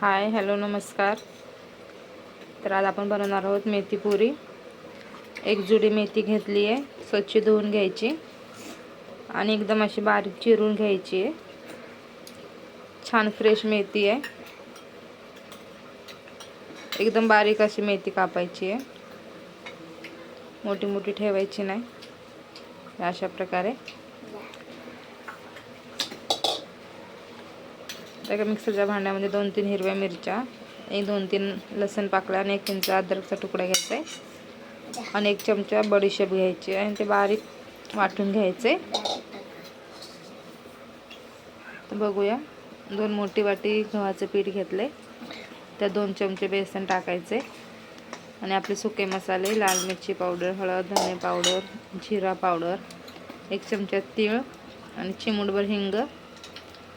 Hi hello नमस्कार. तर आज आपण बनवणार आहोत मेथी पुरी. एक जुडी मेथी घेतली आहे स्वच्छ धुवून घ्यायची. आणि एकदम अशी बारीक चिरून घ्यायची आहे. छान फ्रेश मेथी आहे. एकदम बारीक अशी मेथी कापायची आहे. मोठी मोठी ठेवायची नाही. अशा प्रकारे. त्या मिक्सरच्या भांड्यामध्ये दोन तीन हिरव्या मिरच्या एक दोन तीन लसण पाकळ्या आणि एक इंच अद्रकचा तुकडा घ्यायचा आहे आणि एक चमचा बडीशेप घ्यायची आणि ते बारीक वाटून घ्यायचे तर बघूया. दोन मोठी वाटी गव्हाचं पीठ घेतले त्यात दोन चमचे बेसन टाकायचे आणि आपले सुके मसाले लाल मिरची पावडर हळद धने पावडर जिरा पावडर एक चमचा तीळ आणि चिमूटभर हिंग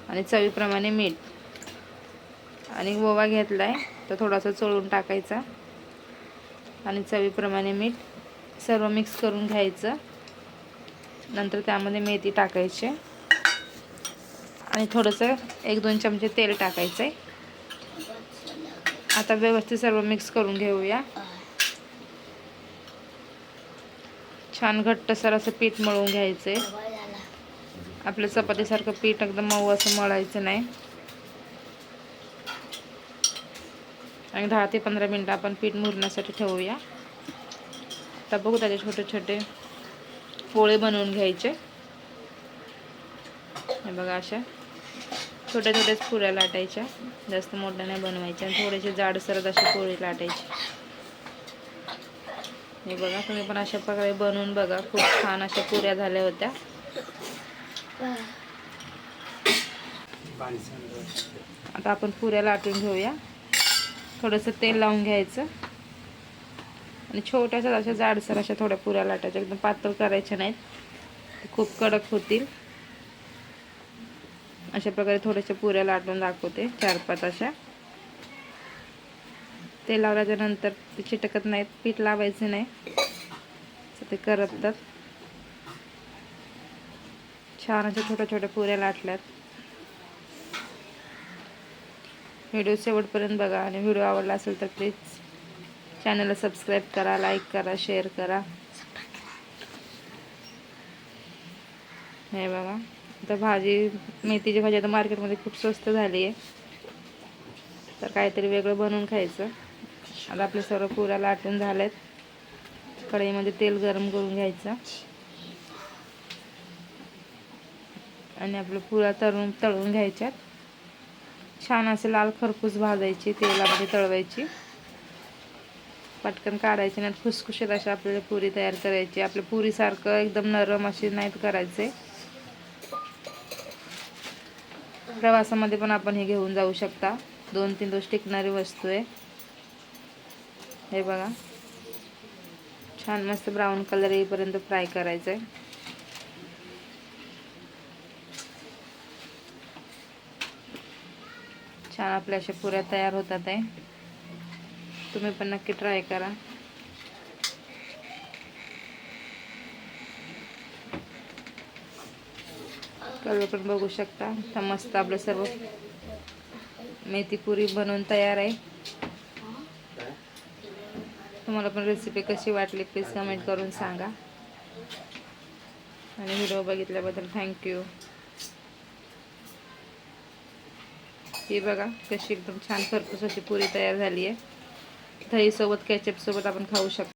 आणि चवीप्रमाणे मीठ. आणि ओवा घेतला आहे तर थोडासा चोळून टाकायचा. आणि चवीप्रमाणे मीठ सर्व मिक्स करून घ्यायचं. नंतर त्यामध्ये मेथी टाकायची. आणि थोडंसं एक दोन चमचे तेल टाकायचं आहे आता व्यवस्थित सर्व मिक्स करून घेऊया. छान घट्टसर असं पीठ मळून घ्यायचं आहे आपल्या चपातीसारखं पीठ एकदम मऊ असं मळायचं नाही. आणि दहा ते पंधरा मिनटं आपण पीठ मुरण्यासाठी ठेवूया. आता बघू त्याचे छोटे छोटे पोळे बनवून घ्यायचे. हे बघा अशा छोट्या छोट्याच पुऱ्या लाटायच्या. जास्त मोठ्या नाही बनवायच्या आणि थोडेसे जाडसरत अशी पोळी लाटायची. हे बघा तुम्ही पण अशा प्रकारे बनवून बघा. खूप छान अशा पुऱ्या झाल्या होत्या. आता आपण पुऱ्या लाटून घेऊया. थोडंसं तेल लावून घ्यायचं. आणि छोट्याशा अशा जाडसर अशा थोड्या पुऱ्या लाटायच्या. एकदम पातळ करायच्या नाहीत. खूप कडक होतील. अशा प्रकारे थोड्याशा पुऱ्या लाटून दाखवते. चार पाच अशा. तेल लावल्याच्या नंतर ते चिटकत नाहीत. पीठ लावायचे नाही. ते करपतात छान अशा छोट्या छोट्या पुऱ्या लाटल्यात. व्हिडिओ शेवटपर्यंत बघा आणि व्हिडिओ आवडला असेल तर प्लीज चॅनलला सबस्क्राईब करा लाईक करा शेअर करा. हे बघा. आता भाजी मेथीची भाजी आता मार्केटमध्ये खूप स्वस्त झाली आहे. तर काहीतरी वेगळं बनवून खायचं. आता आपले सर्व पुऱ्या लाटून झाल्यात. कढईमध्ये तेल गरम करून घ्यायचं. आणि आपलं पुरा तळून तळून घ्यायच्यात. छान असे लाल खरपूस भाजायची तेलामध्ये तळवायची. पटकन काढायची नाही खुसखुशीत अशी आपल्याला पुरी तयार करायची. आपल्या पुरीसारखं एकदम नरम अशी नाहीत करायचे. प्रवासामध्ये पण आपण हे घेऊन जाऊ शकता. दोन तीन दिवस टिकणारी वस्तू आहे. हे बघा. छान मस्त ब्राऊन कलर येईपर्यंत फ्राय करायचं आहे छान आपल्या अशा पुऱ्या तयार होतात आहे. तुम्ही पण नक्की ट्राय करा. कलर पण बघू शकता. तर मस्त आपलं सर्व मेथी पुरी बनवून तयार आहे. तुम्हाला पण रेसिपी कशी वाटली प्लीज कमेंट करून सांगा. आणि व्हिडिओ बघितल्याबद्दल थँक्यू ही बघा कशी एकदम छान खरपूस अशी पुरी तयार झाली आहे. दहीसोबत कॅचअपसोबत आपण खाऊ शकतो.